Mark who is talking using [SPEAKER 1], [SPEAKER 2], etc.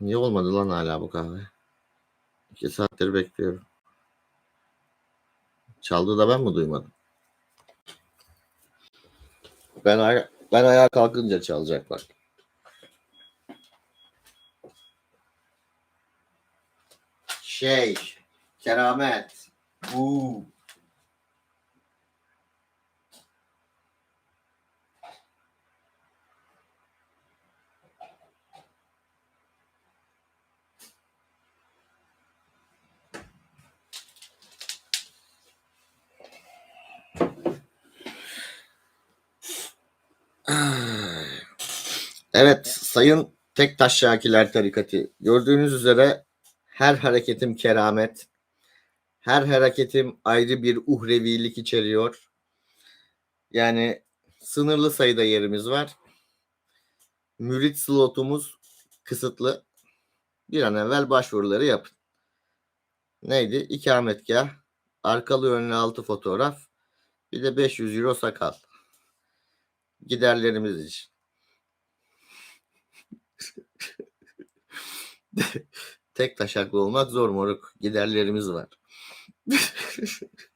[SPEAKER 1] Niye olmadı lan hala bu kahve? İki saattir bekliyorum. Çaldı da ben mi duymadım? Ben, aya- ben ayağa kalkınca çalacak bak. Şey, keramet. Uuu. Evet, sayın Tektaş Şakiler Tarikatı. Gördüğünüz üzere her hareketim keramet. Her hareketim ayrı bir uhrevilik içeriyor. Yani sınırlı sayıda yerimiz var. Mürit slotumuz kısıtlı. Bir an evvel başvuruları yapın. Neydi? İkametgah, arkalı önlü altı fotoğraf, bir de 500 euro sakal. Giderlerimiz için. Tek taşaklı olmak zor moruk. Giderlerimiz var.